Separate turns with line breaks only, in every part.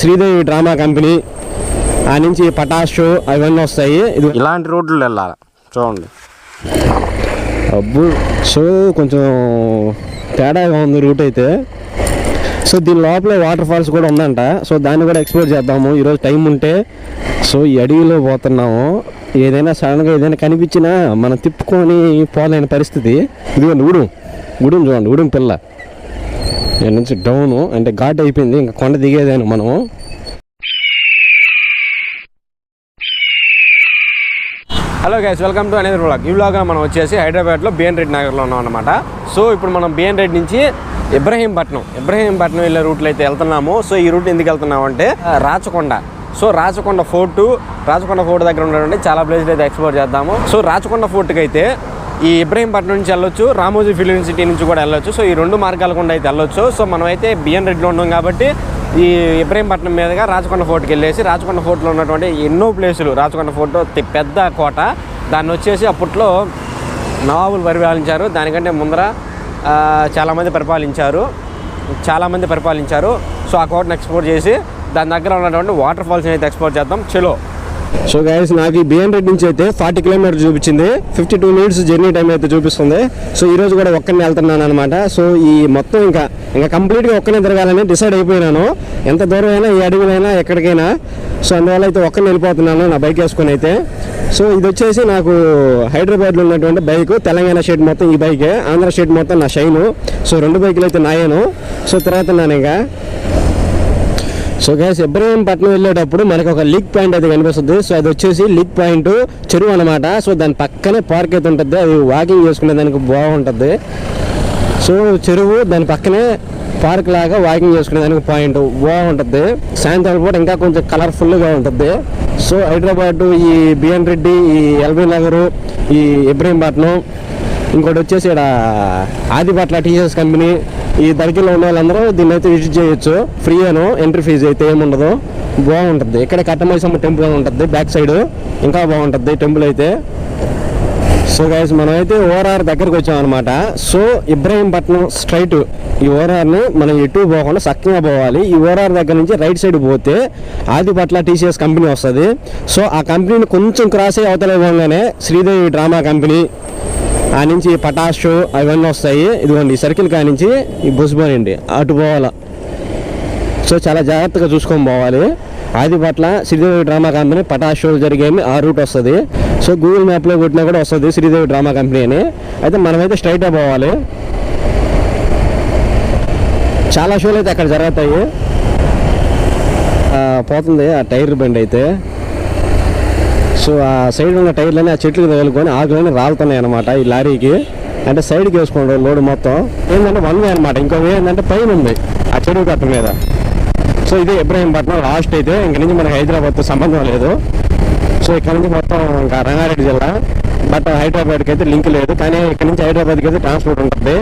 Sridevi drama company ఆ నుంచి పటాష్ అవన్నీ వస్తాయి. ఇది ఇలాంటి రోడ్లు వెళ్ళాలి. చూడండి. అబ్బు సో కొంచెం తేడాగా ఉంది రూట్ అయితే. సో దీని లోపల వాటర్ ఫాల్స్ కూడా ఉందంట. సో దాన్ని కూడా ఎక్స్ప్లోర్ చేద్దాము. ఈరోజు టైం ఉంటే సో ఈ అడవిలో పోతున్నాము. ఏదైనా సడన్గా ఏదైనా కనిపించినా మనం తిప్పుకొని పోలేని పరిస్థితి. ఇదిగోండి ఉడుం ఉడుం చూడండి ఉడుం పిల్ల. ఇక్కడ నుంచి? డౌను అంటే ఘాట్ అయిపోయింది. ఇంకా కొండ దిగేదాను మనము హలో గైస్ వెల్కమ్ టు అనేది బ్లాగ్ ఈ బ్లాగ్ మనం వచ్చేసి హైదరాబాద్లో బిఎన్ రెడ్డి నగర్లో ఉన్నాం అనమాట సో ఇప్పుడు మనం బిఎన్ రెడ్డి నుంచి ఇబ్రహీంపట్నం ఇబ్రహీంపట్నం వెళ్ళే రూట్లో అయితే వెళ్తున్నాము. సో ఈ రూట్ ఎందుకు వెళ్తున్నాము అంటే Rachakonda. So Rachakonda fort Rachakonda fort దగ్గర ఉన్నటువంటి చాలా ప్లేస్లు అయితే ఎక్స్ప్లోర్ చేద్దాము. సో రాచకొండ ఫోర్ట్కి అయితే ఈ ఇబ్రహీంపట్నం నుంచి వెళ్ళొచ్చు రామోజీ ఫిలిం సిటీ నుంచి కూడా వెళ్ళొచ్చు. సో ఈ రెండు మార్గాల గుండా అయితే వెళ్ళొచ్చు. సో మనం అయితే బిఎన్ రెడ్డిలో ఉన్నాం కాబట్టి ఈ ఇబ్రహీంపట్నం మీదుగా రాచకొండ ఫోర్ట్కి వెళ్ళేసి రాచకొండ ఫోర్ట్లో ఉన్నటువంటి ఎన్నో ప్లేసులు రాచకొండ ఫోర్ట్ పెద్ద కోట. దాన్ని వచ్చేసి అప్పట్లో నవాబులు పరిపాలించారు. దానికంటే ముందర చాలామంది పరిపాలించారు. చాలామంది పరిపాలించారు. సో ఆ కోటను ఎక్స్పోర్ట్ చేసి దాని దగ్గర ఉన్నటువంటి వాటర్ ఫాల్స్ని అయితే ఎక్స్పోర్ట్ చేద్దాం. చలో. సో గైస్ నాకు ఈ బిఎన్ రెడ్డి నుంచి అయితే ఫార్టీ కిలోమీటర్ చూపించింది. Fifty two minutes journey time అయితే చూపిస్తుంది. సో ఈ రోజు కూడా ఒక్కనే వెళ్తున్నాను అనమాట సో ఈ మొత్తం ఇంకా ఇంకా కంప్లీట్గా ఒక్కనే తిరగాలని డిసైడ్ అయిపోయినాను. ఎంత దూరం అయినా ఈ అడవులైనా ఎక్కడికైనా. సో అందువల్ల అయితే ఒక్కనే వెళ్ళిపోతున్నాను నా బైక్ వేసుకొని అయితే. సో ఇది వచ్చేసి నాకు హైదరాబాద్లో ఉన్నటువంటి బైక్ తెలంగాణ స్టేట్ మొత్తం ఈ బైకే ఆంధ్ర స్టేట్ మొత్తం నా షైను సో రెండు బైకులు అయితే నాయను. సో తర్వాత నేను ఇంకా సో గ్యాస్ ఇబ్రహీంపట్నం వెళ్ళేటప్పుడు మనకు ఒక లీక్ పాయింట్ అయితే కనిపిస్తుంది. సో అది వచ్చేసి లీక్ పాయింట్ చెరువు అనమాట సో దాని పక్కనే పార్క్ అయితే ఉంటుంది. అది వాకింగ్ చేసుకునే దానికి బాగుంటుంది. సో చెరువు దాని పక్కనే పార్క్ లాగా వాకింగ్ చేసుకునే దానికి పాయింట్ బాగుంటుంది. సాయంత్రం పూట ఇంకా కొంచెం కలర్ఫుల్గా ఉంటుంది. సో హైదరాబాద్ ఈ బిఎన్ రెడ్డి ఈ ఎల్బీ నగరు ఈ ఇబ్రహీంపట్నం ఇంకోటి వచ్చేసి ఇక్కడ ఆదిపట్ల టీచర్స్ కంపెనీ. ఈ దగ్గరలో ఉన్న వాళ్ళందరూ దీన్ని అయితే విజిట్ చేయొచ్చు. ఫ్రీ అను ఎంట్రీ ఫీజు అయితే ఏముండదు. బాగుంటుంది. ఇక్కడ కట్టమైసమ్మ టెంపుల్ అని ఉంటుంది బ్యాక్ సైడ్. ఇంకా బాగుంటుంది టెంపుల్ అయితే. సో గైస్ మనం అయితే ఓఆర్ఆర్ దగ్గరకు వచ్చాం అనమాట సో ఇబ్రహీంపట్నం స్ట్రైట్ ఈ ఓఆర్ఆర్ని మనం ఎటు పోకుండా చక్కగా పోవాలి. ఈ ఓఆర్ఆర్ దగ్గర నుంచి రైట్ సైడ్ పోతే ఆదిపట్ల టీసీఎస్ కంపెనీ వస్తుంది. సో ఆ కంపెనీని కొంచెం క్రాస్ అయ్యి అవతల పోగానే శ్రీదేవి డ్రామా కంపెనీ. ఆ నుంచి పటాష్ అవన్నీ వస్తాయి. ఇదిగోండి ఈ సర్కిల్ కా నుంచి ఈ బుస్బానండి అటు పోవాలా. సో చాలా జాగ్రత్తగా చూసుకొని పోవాలి. ఆదిపట్ల శ్రీదేవి డ్రామా కంపెనీ పటాష్ షోలు జరిగేమి ఆ రూట్ వస్తుంది. సో గూగుల్ మ్యాప్లో కొట్టినా కూడా వస్తుంది శ్రీదేవి డ్రామా కంపెనీ అని. అయితే మనమైతే స్ట్రైట్గా పోవాలి. చాలా షోలు అయితే అక్కడ జరుగుతాయి. పోతుంది ఆ టైర్ బండి అయితే. సో ఆ సైడ్ ఉన్న టైర్లని ఆ చెట్లు తగులుకొని ఆకులని రాలుతున్నాయి అనమాట ఈ లారీకి. అంటే సైడ్కి వేసుకోండి లోడ్ మొత్తం. ఏంటంటే వన్ వే అనమాట ఇంకో వే ఏంటంటే పైన ఉంది ఆ చెరువు కట్ట మీద. సో ఇది ఇబ్రహీంపట్నం లాస్ట్ అయితే. ఇంక నుంచి మనకి హైదరాబాద్తో సంబంధం లేదు. సో ఇక్కడ నుంచి మొత్తం ఇంకా రంగారెడ్డి జిల్లా. బట్ హైదరాబాద్కి అయితే లింక్ లేదు. కానీ ఇక్కడ నుంచి హైదరాబాద్కి అయితే ట్రాన్స్పోర్ట్ ఉంటుంది.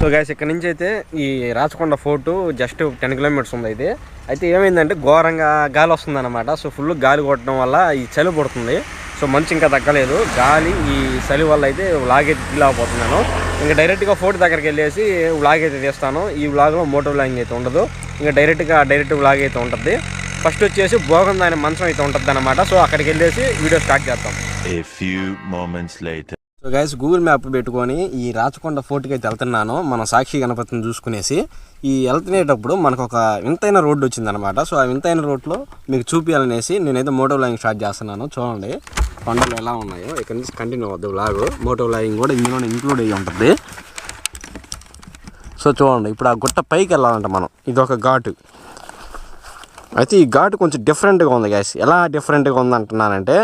సో గ్యాస్ ఇక్కడ నుంచి అయితే ఈ Rachakonda fort just ten kilometres ఉంది అయితే అయితే ఏమైందంటే ఘోరంగా గాలి వస్తుందన్నమాట. సో ఫుల్ గాలి కొట్టడం వల్ల ఈ చలి పడుతుంది. సో మంచు ఇంకా తగ్గలేదు. గాలి ఈ చలి వల్ల అయితే వ్లాగ్ అయితే ఇంకా డైరెక్ట్గా ఫోర్ట్ దగ్గరికి వెళ్ళేసి వ్లాగ్ అయితే తీస్తాను. ఈ వ్లాగ్లో మోటో వ్లాగింగ్ అయితే ఉండదు. ఇంకా డైరెక్ట్గా డైరెక్ట్ వ్లాగ్ అయితే ఉంటుంది. ఫస్ట్ వచ్చేసి భోగం దాని మంచం అయితే ఉంటుంది అనమాట సో అక్కడికి వెళ్ళేసి వీడియో స్టార్ట్ చేస్తాం సో గైస్ గూగుల్ మ్యాప్ పెట్టుకొని ఈ రాచకొండ ఫోర్ట్కి అయితే వెళ్తున్నాను. మన సాక్షి గణపతిని చూసుకునేసి ఈ వెళ్తునేటప్పుడు మనకు ఒక వింతైన రోడ్డు వచ్చిందనమాట సో ఆ వింతైన రోడ్లో మీకు చూపించాలనేసి నేనైతే మోటో వ్లాగింగ్ స్టార్ట్ చేస్తున్నాను. చూడండి కొండలు ఎలా ఉన్నాయో. ఇక్కడ నుంచి కంటిన్యూ అవుద్దు లాగు మోటో లాగింగ్ కూడా ఇందులోనే ఇంక్లూడ్ అయ్యి ఉంటుంది. సో చూడండి ఇప్పుడు ఆ గుట్ట పైకి వెళ్ళాలంట మనం. ఇది ఒక ఘాటు. అయితే ఈ ఘాటు కొంచెం డిఫరెంట్గా ఉంది గ్యాస్ ఎలా డిఫరెంట్గా ఉందంటున్నానంటే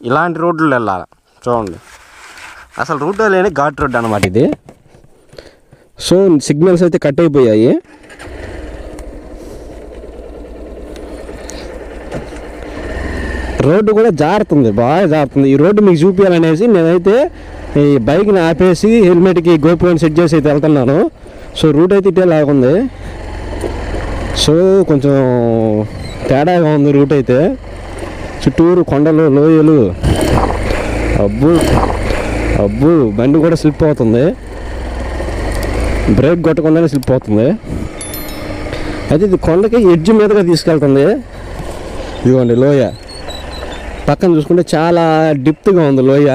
ఇలాంటి రోడ్లు వెళ్ళాలి. చూడండి. అసలు రూట్ లేని ఘాట్ రోడ్ అనమాట ఇది. సో సిగ్నల్స్ అయితే కట్ అయిపోయాయి. రోడ్డు కూడా జారుతుంది బాగా జారుతుంది. ఈ రోడ్డు మీకు చూపించాలనేసి నేనైతే ఈ బైక్ని ఆపేసి హెల్మెట్కి గోపురం సెట్ చేసి అయితే వెళ్తున్నాను. సో రూట్ అయితే ఇటే లాగుంది సో కొంచెం తేడాగా ఉంది రూట్ అయితే. చుట్టూరు కొండలు లోయలు. అబ్బు. అబ్బు బండి కూడా స్లిప్ అవుతుంది. బ్రేక్ కొట్టకుండానే స్లిప్ అవుతుంది. అయితే ఇది కొండకి ఎడ్జ్ మీదగా తీసుకెళ్తుంది. ఇదిగోండి లోయ. పక్కన చూసుకుంటే చాలా డిప్త్గా ఉంది లోయ.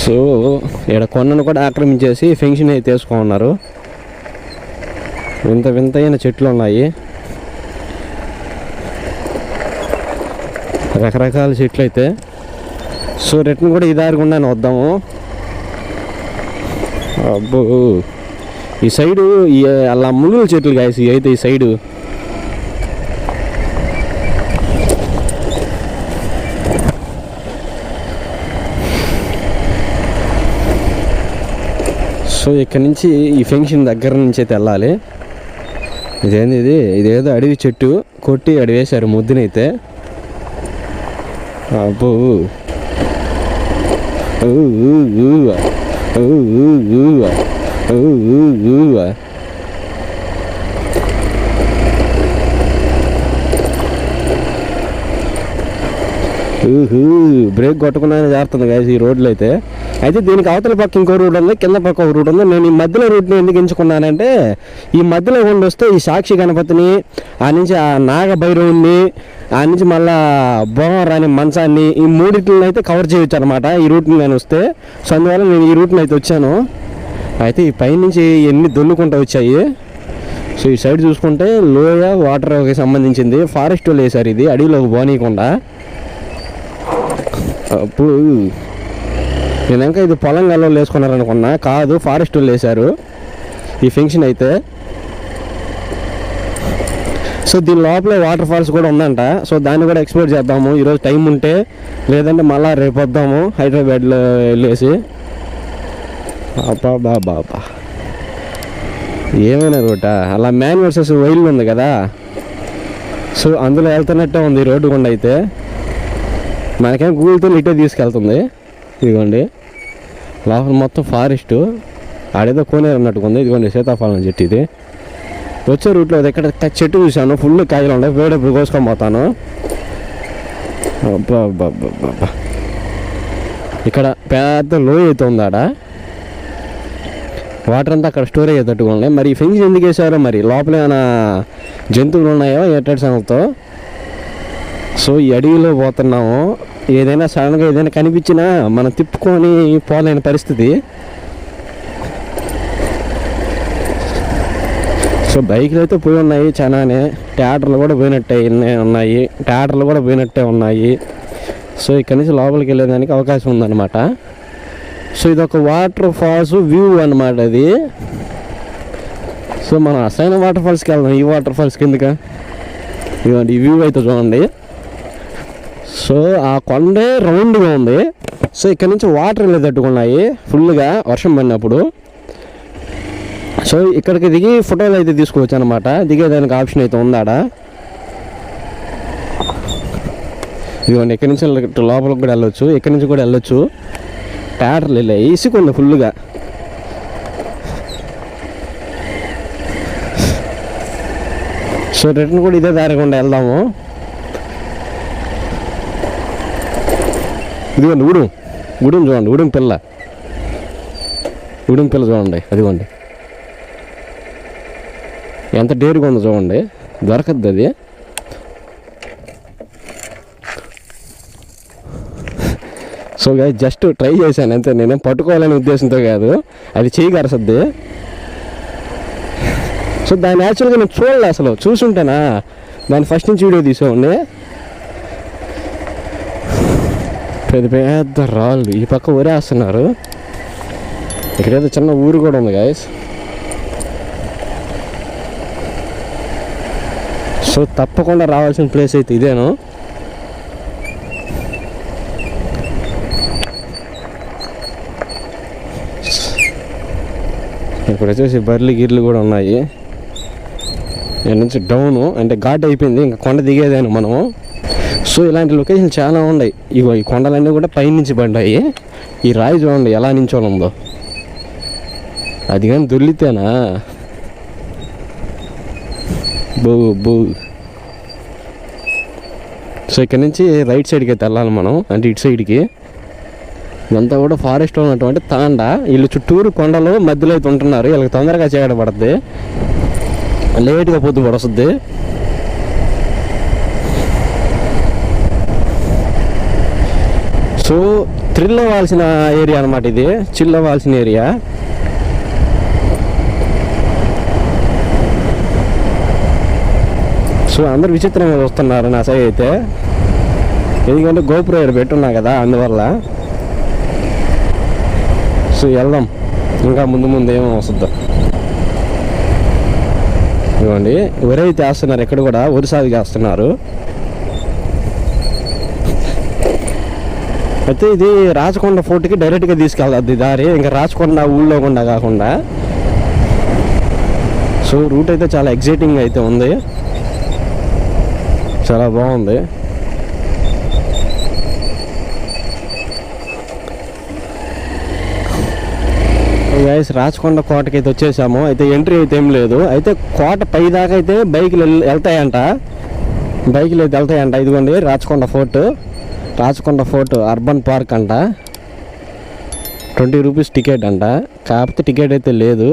సో ఇక్కడ కొండను కూడా ఆక్రమించేసి ఫెన్షన్ అయితే తీసుకున్నారు వింత వింతైన చెట్లు ఉన్నాయి. రకరకాల చెట్లు అయితే. సో రిటర్న్ కూడా ఈ దారి గుండానే వద్దాము. అబ్బో! ఈ సైడు ఈ అలా ములుగుల చెట్లు కాసి అయితే ఈ సైడు. సో ఇక్కడ నుంచి ఈ ఫంక్షన్ దగ్గర నుంచి అయితే వెళ్ళాలి. ఇదేంది ఇది? ఇదేదో అడవి చెట్టు. కొట్టి అడివేశారు ముద్దునైతే. అబ్బో. ఊ, ఊ, ఊ, ఊ, ఊ, బ్రేక్ కొట్టకుండా జారుతుంది కాదు ఈ రోడ్లు అయితే అయితే దీనికి అవతల పక్క ఇంకో రూట్ ఉంది కింద పక్క ఒక రూట్ ఉంది. నేను ఈ మధ్యలో రూట్ని ఎందుకు ఎంచుకున్నానంటే ఈ మధ్యలో ఉండి వస్తే ఈ సాక్షి గణపతిని ఆ నుంచి ఆ నాగభైరవుని ఆ నుంచి మళ్ళా బోమరాని మంచాన్ని ఈ మూడింటిని అయితే కవర్ చేయొచ్చు అనమాట ఈ రూట్ని నేను వస్తే. సో అందువల్ల నేను ఈ రూట్ని అయితే వచ్చాను. అయితే ఈ పైనుంచి ఎన్ని దొల్లుకుంటూ వచ్చాయి? సో ఈ సైడ్ చూసుకుంటే లోయ వాటర్కి సంబంధించింది. ఫారెస్ట్ వాళ్ళు వేసారు ఇది అడవిలోకి పోనీయకుండా. అప్పుడు నేను ఇంకా ఇది పొలం గల్లో వేసుకున్నారనుకున్నా కాదు ఫారెస్ట్ వాళ్ళు వేశారు ఈ ఫంక్షన్ అయితే. సో దీని లోపల వాటర్ ఫాల్స్ కూడా ఉందంట. సో దాన్ని కూడా ఎక్స్ప్లోర్ చేద్దాము. ఈరోజు టైం ఉంటే లేదంటే మళ్ళీ రేపు వద్దాము. హైదరాబాద్లో వెళ్ళేసి. బాబా బా బాబా ఏమైనా రూట? అలా మ్యాన్ వర్సెస్ వైల్డ్ ఉంది కదా. సో అందులో వెళ్తున్నట్టే ఉంది రోడ్డు గుండా అయితే. మనకేం గూగుల్తో ఇటే తీసుకెళ్తుంది. ఇదిగోండి. లోపల మొత్తం ఫారెస్ట్ ఆడేదో కోనేరు అన్నట్టుగా ఉంది ఇదిగోండి సీతాఫలం చెట్టు ఇది వచ్చే రూట్లో ఇక్కడ చెట్టు చూశాను ఫుల్ కాయలు ఉన్నాయి వేడప్పుడు కోసుకొని పోతాను ఇక్కడ పెద్ద లోయ అయితే ఉంది ఆడ వాటర్ అంతా అక్కడ స్టోరేజ్ అయ్యేటట్టుగా ఉన్నాయి మరి ఫెన్స్ ఎందుకు వేసారో మరి లోపల ఏమైనా జంతువులు ఉన్నాయో ఎట్టడి సంగతో సో ఈ అడవిలో పోతున్నాము. ఏదైనా సడన్గా ఏదైనా కనిపించినా మనం తిప్పుకొని పోలేని పరిస్థితి. సో బైక్లు అయితే పోయి ఉన్నాయి చాలానే. ట్యాటర్లు కూడా పోయినట్టే ఉన్నాయి. ట్యాటర్లు కూడా పోయినట్టే ఉన్నాయి. సో ఇక్కడి నుంచి లోపలికి వెళ్ళేదానికి అవకాశం ఉందన్నమాట. సో ఇది ఒక వాటర్ ఫాల్స్ వ్యూ అన్నమాట అది. సో మనం అసైన వాటర్ ఫాల్స్కి వెళ్దాం. ఈ వాటర్ ఫాల్స్ ఎందుక? ఇవ్వండి ఈ వ్యూ అయితే చూడండి. సో ఆ కొండే రౌండ్గా ఉంది. సో ఇక్కడ నుంచి వాటర్ వెళ్ళేటట్టుకున్నాయి ఫుల్గా వర్షం పడినప్పుడు. సో ఇక్కడికి దిగి ఫోటోలు అయితే తీసుకోవచ్చు అనమాట దిగేదానికి ఆప్షన్ అయితే ఉందాడ. ఇదిగోండి ఇక్కడి నుంచి లోపలికి కూడా వెళ్ళొచ్చు. ఇక్కడి నుంచి కూడా వెళ్ళొచ్చు. ట్యాటర్లు వెళ్ళాయి ఇసుకుంది ఫుల్గా. సో రిటర్న్ కూడా ఇదే దారి గుండా వెళ్దాము. ఇదిగోండి ఉడుం ఉడుం చూడండి ఉడుం పిల్ల. ఉడుం పిల్ల చూడండి అదిగోండి. ఎంత డేరుగా ఉందో చూడండి. దొరకద్దు అది. సో అది జస్ట్ ట్రై చేశాను అంతే. నేనేం పట్టుకోవాలనే ఉద్దేశంతో కాదు. అది చేయి సో దాన్ని యాక్చువల్గా నేను చూడలే అసలు. చూసుంటేనా? దాన్ని ఫస్ట్ నుంచి వీడియో తీసేవాడిని. పెద్ద పెద్ద రాళ్ళు. ఈ పక్క ఊరేస్తున్నారు. ఇక్కడేదో చిన్న ఊరు కూడా ఉంది గాయస్ సో తప్పకుండా రావాల్సిన ప్లేస్ అయితే ఇదేను. ఇక్కడ వచ్చేసి బర్రెలు గిర్లు కూడా ఉన్నాయి. ఇక్కడ నుంచి డౌను అంటే ఘాట్ అయిపోయింది. ఇంకా కొండ దిగేదాను మనము. సో ఇలాంటి లొకేషన్ చాలా ఉన్నాయి. ఇగో ఈ కొండలన్నీ కూడా పైనుంచి పడ్డాయి. ఈ రాయి చూడండి ఎలా నించోనుందో. అది కానీ దొల్లితేనా బో బో. సో ఇక్కడ నుంచి రైట్ సైడ్కి అయితే వెళ్ళాలి మనం అంటే ఇటు సైడ్కి. ఇదంతా కూడా ఫారెస్ట్ ఉన్నటువంటి తాండ. వీళ్ళు చుట్టూరు కొండలు మధ్యలో అయితే ఉంటున్నారు. వీళ్ళకి తొందరగా చేయడం పడుతుంది లేట్గా పొద్దు పడుస్తుంది. సో థ్రిల్ అవ్వాల్సిన ఏరియా అనమాట ఇది చిల్ అవ్వాల్సిన ఏరియా. సో అందరు విచిత్రంగా చూస్తున్నారు నా సైడ్ అయితే. ఎందుకంటే గోపురం ఇక్కడ పెట్టున్నా కదా అందువల్ల. సో వెళ్దాం. ఇంకా ముందు ముందు ఏమో వస్తుందో. ఇవ్వండి వరి అయితే వేస్తున్నారు ఎక్కడ కూడా వరి సాగు చేస్తున్నారు అయితే ఇది రాచకొండ ఫోర్ట్కి డైరెక్ట్గా తీసుకెళ్తుంది దారి. ఇంకా రాచకొండ ఊళ్ళో గుండా కాకుండా. సో రూట్ అయితే చాలా ఎగ్జైటింగ్ అయితే ఉంది. చాలా బాగుంది. గైస్ రాచకొండ కోటకి అయితే వచ్చేసాము. అయితే ఎంట్రీ అయితే ఏం లేదు. అయితే కోట పై దాకా అయితే బైకులు వెళ్తాయంట. బైకులు అయితే వెళ్తాయంట. ఇదిగోండి Rachakonda fort. Rachakonda fort urban park అంట. ట్వంటీ రూపీస్ టికెట్ అంట. కాకపోతే టికెట్ అయితే లేదు.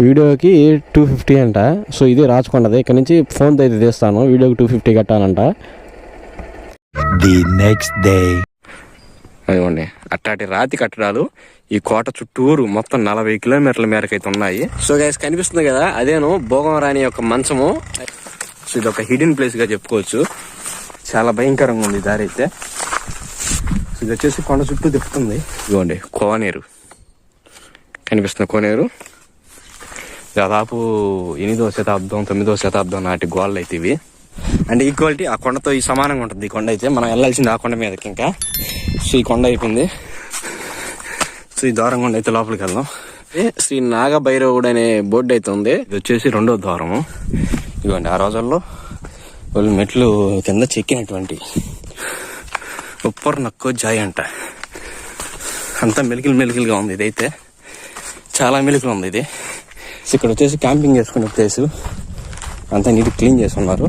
వీడియోకి టూ ఫిఫ్టీ అంట. సో ఇది రాచకొండది. ఇక్కడ నుంచి ఫోన్తో అయితే తీస్తాను. వీడియోకి టూ ఫిఫ్టీ కట్టాలంట.
The next day.
అదిగోండి. అట్టాటి రాతి కట్టడాలు ఈ కోట చుట్టూరు మొత్తం నలభై కిలోమీటర్ల మేరకు అయితే ఉన్నాయి. సో గైస్ కనిపిస్తుంది కదా? అదేను భోగం రాణి యొక్క మంచము. సో ఇది ఒక హిడెన్ ప్లేస్గా చెప్పుకోవచ్చు. చాలా భయంకరంగా ఉంది దారి అయితే. ఇది వచ్చేసి కొండ చుట్టూ తిప్పుతుంది. ఇదిగోండి కోనేరు. కనిపిస్తుంది కోనేరు. దాదాపు ఎనిమిదో శతాబ్దం తొమ్మిదో శతాబ్దం నాటి గోళ్ళు అయితే ఇవి. అంటే ఈక్వాలిటీ ఆ కొండతో ఈ సమానంగా ఉంటుంది ఈ కొండ అయితే. మనం వెళ్ళాల్సింది ఆ కొండ మీదకి ఇంకా. సో ఈ కొండ అయిపోయింది. సో ఈ ద్వారం కొండ అయితే లోపలికి వెళ్దాం. శ్రీ నాగభైరవుడు అనే బోర్డు అయితే ఉంది. ఇది వచ్చేసి రెండో ద్వారము. ఇదిగోండి ఆ రోజుల్లో వాళ్ళు మెట్లు కింద చెక్కినటువంటి ఉప్పర్ నక్కో జాయ్ అంట. అంతా మెలికిలు మెలికిలుగా ఉంది ఇదైతే. చాలా మెలికలు ఉంది ఇది. ఇక్కడ వచ్చేసి క్యాంపింగ్ చేసుకునే ప్లేసు. అంతా నీట్ క్లీన్ చేసి ఉన్నారు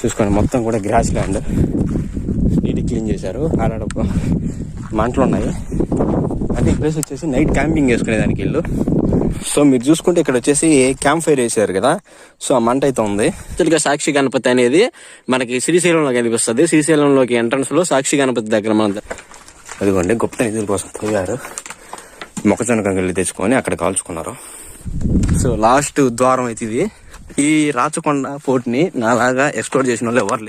చూసుకోండి మొత్తం కూడా గ్రాస్ ల్యాండ్. నీట్ క్లీన్ చేశారు. ఆడాడ మంటలు ఉన్నాయి అంటే ఈ ప్లేస్ వచ్చేసి నైట్ క్యాంపింగ్ చేసుకునే దానికి ఇల్లు సో మీరు చూసుకుంటే ఇక్కడ వచ్చేసి క్యాంప్ ఫైర్ వేసారు కదా. సో ఆ మంట అయితే ఉంది. యాక్చువల్గా సాక్షి గణపతి అనేది మనకి శ్రీశైలంలో కనిపిస్తుంది. శ్రీశైలంలోకి ఎంట్రన్స్లో సాక్షి గణపతి దగ్గర మన అదిగోండి గుప్త నిధుల కోసం పోయారు. మొక్కజొన్న కంకెళ్ళి తెచ్చుకొని అక్కడ కాల్చుకున్నారు. సో లాస్ట్ ద్వారం అయితే ఇది. ఈ రాచకొండ ఫోర్ట్ని నాలాగా ఎక్స్ప్లోర్ చేసిన వాళ్ళు ఎవరు.